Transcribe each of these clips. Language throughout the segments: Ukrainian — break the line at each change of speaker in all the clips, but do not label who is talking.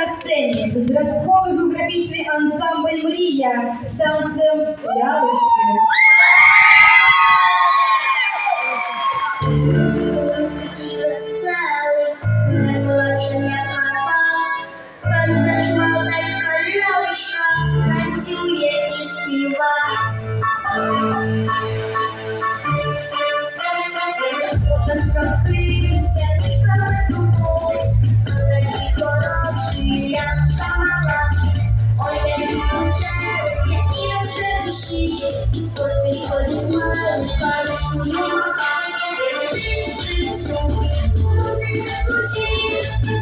На сцені зразковий біографічний ансамбль Мрія з танцем Лялечки.
Танцює і співа.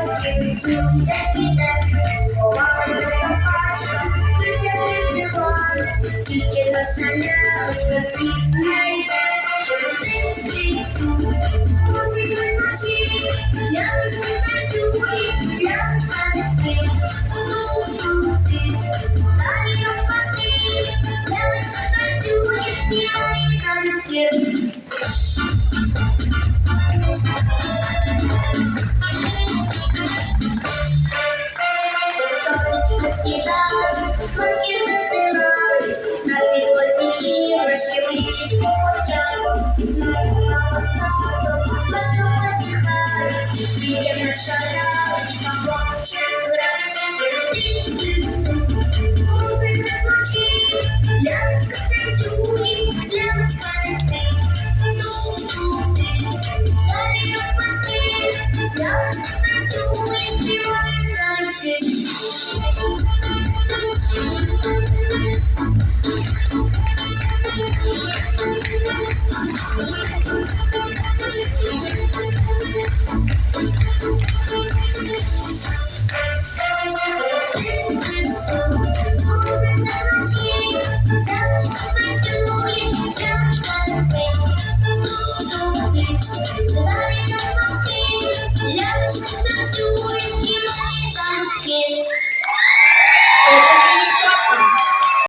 Якщо дощ, іде сховалася пачка, витягли диван, тільки наша лялечка всіх знайде. Один світ тут, ходить вночі, лялечка танцює, іграшки to the